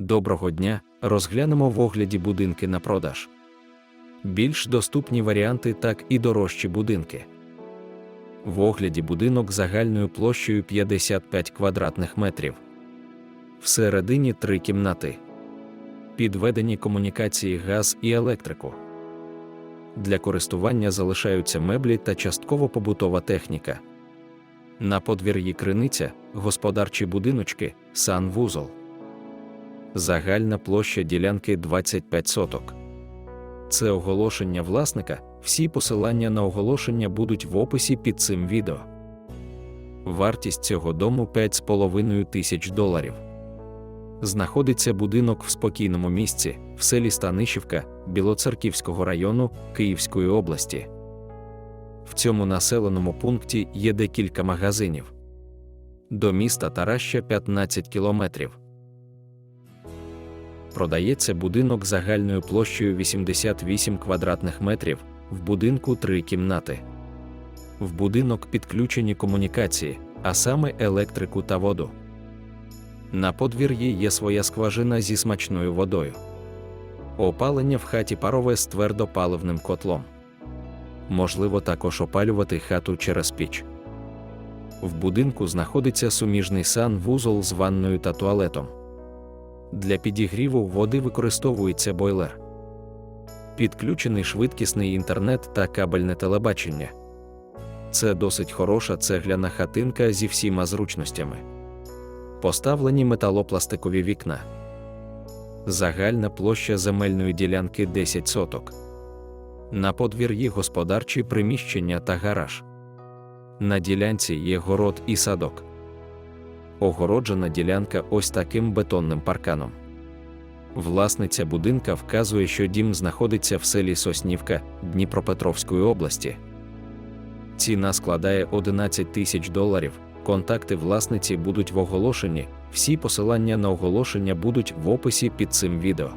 Доброго дня! Розглянемо в огляді будинки на продаж. Більш доступні варіанти, так і дорожчі будинки. В огляді будинок загальною площею 55 квадратних метрів. Всередині три кімнати. Підведені комунікації газ і електрику. Для користування залишаються меблі та частково побутова техніка. На подвір'ї криниця, господарчі будиночки, санвузол. Загальна площа ділянки 25 соток. Це оголошення власника. Всі посилання на оголошення будуть в описі під цим відео. Вартість цього дому 5,5 тисяч доларів. Знаходиться будинок в спокійному місці в селі Станишівка Білоцерківського району Київської області. В цьому населеному пункті є декілька магазинів. До міста Тараща 15 кілометрів. Продається будинок загальною площею 88 квадратних метрів, в будинку три кімнати. В будинок підключені комунікації, а саме електрику та воду. На подвір'ї є своя скважина зі смачною водою. Опалення в хаті парове з твердопаливним котлом. Можливо також опалювати хату через піч. В будинку знаходиться суміжний сан-вузол з ванною та туалетом. Для підігріву води використовується бойлер. Підключений швидкісний інтернет та кабельне телебачення. Це досить хороша цегляна хатинка зі всіма зручностями. Поставлені металопластикові вікна. Загальна площа земельної ділянки 10 соток. На подвір'ї господарчі приміщення та гараж. На ділянці є город і садок огороджена ділянка ось таким бетонним парканом. Власниця будинка вказує, що дім знаходиться в селі Соснівка Дніпропетровської області. Ціна складає 11 тисяч доларів. Контакти власниці будуть в оголошенні. Всі посилання на оголошення будуть в описі під цим відео.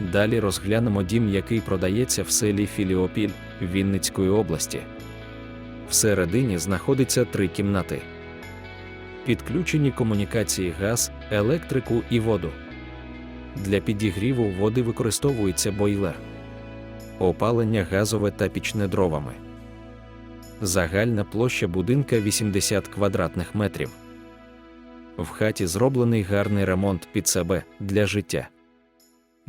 Далі розглянемо дім, який продається в селі Філіопіль Вінницької області. Всередині знаходиться три кімнати. Підключені комунікації газ, електрику і воду. Для підігріву води використовується бойлер, опалення газове та пічне дровами. Загальна площа будинка 80 квадратних метрів. В хаті зроблений гарний ремонт під себе для життя.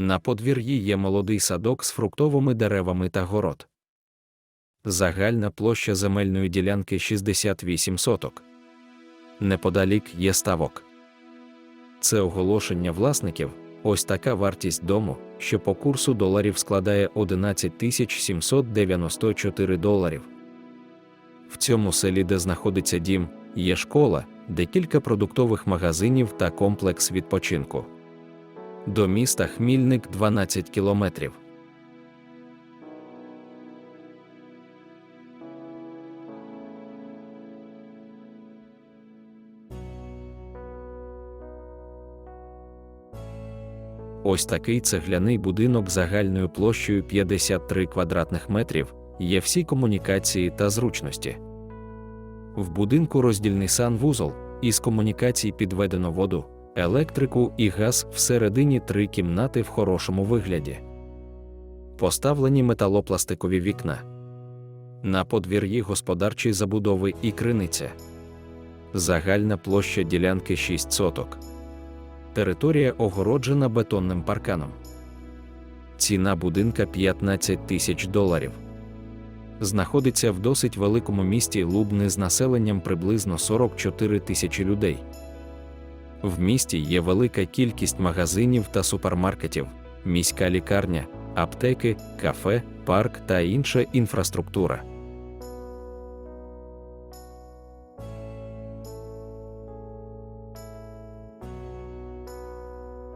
На подвір'ї є молодий садок з фруктовими деревами та город. Загальна площа земельної ділянки 68 соток. Неподалік є ставок. Це оголошення власників. Ось така вартість дому, що по курсу доларів складає 11 794 доларів. В цьому селі, де знаходиться дім, є школа, декілька продуктових магазинів та комплекс відпочинку. До міста Хмільник 12 кілометрів. Ось такий цегляний будинок загальною площею 53 квадратних метрів, є всі комунікації та зручності. В будинку роздільний санвузол, із комунікацій підведено воду, електрику і газ всередині три кімнати в хорошому вигляді. Поставлені металопластикові вікна. На подвір'ї господарчі забудови і криниця. Загальна площа ділянки 6 соток. Територія огороджена бетонним парканом. Ціна будинка 15 тисяч доларів. Знаходиться в досить великому місті Лубни з населенням приблизно 44 тисячі людей. В місті є велика кількість магазинів та супермаркетів, міська лікарня, аптеки, кафе, парк та інша інфраструктура.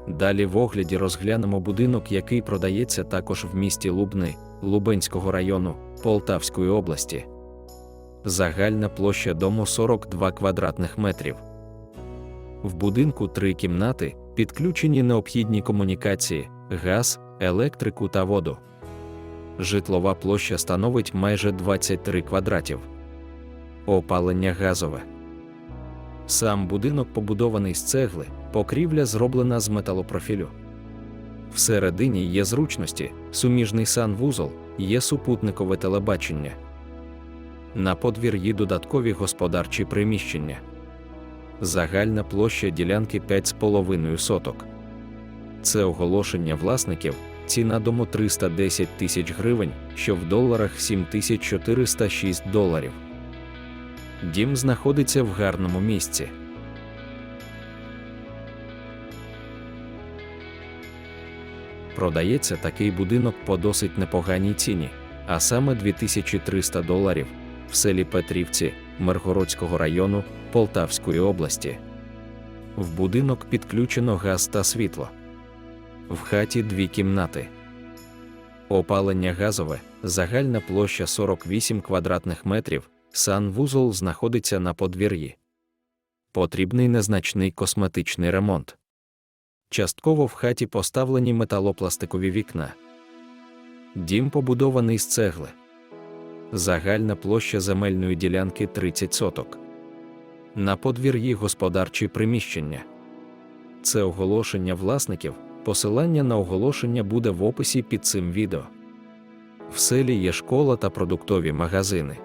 Далі в огляді розглянемо будинок, який продається також в місті Лубни, Лубенського району Полтавської області. Загальна площа дому 42 квадратних метрів. В будинку три кімнати, підключені необхідні комунікації, газ, електрику та воду. Житлова площа становить майже 23 квадратів. Опалення газове. Сам будинок побудований з цегли, покрівля зроблена з металопрофілю. Всередині є зручності, суміжний санвузол, є супутникове телебачення. На подвір'ї додаткові господарчі приміщення. Загальна площа ділянки 5,5 соток. Це оголошення власників, ціна дому 310 тисяч гривень, що в доларах 7406 доларів. Дім знаходиться в гарному місці. Продається такий будинок по досить непоганій ціні, а саме 2300 доларів в селі Петрівці Миргородського району Полтавської області. В будинок підключено газ та світло. В хаті дві кімнати. Опалення газове, загальна площа 48 квадратних метрів, санвузол знаходиться на подвір'ї. Потрібний незначний косметичний ремонт. Частково в хаті поставлені металопластикові вікна. Дім побудований з цегли. Загальна площа земельної ділянки 30 соток. На подвір'ї господарчі приміщення. Це оголошення власників. Посилання на оголошення буде в описі під цим відео. В селі є школа та продуктові магазини.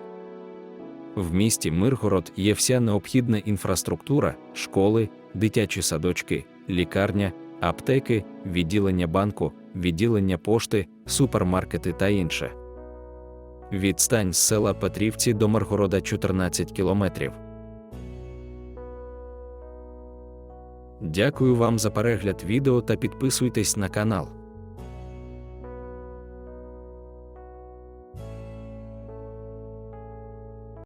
В місті Миргород є вся необхідна інфраструктура, школи, дитячі садочки, лікарня, аптеки, відділення банку, відділення пошти, супермаркети та інше. Відстань з села Петрівці до Маргорода 14 кілометрів. Дякую вам за перегляд відео та підписуйтесь на канал.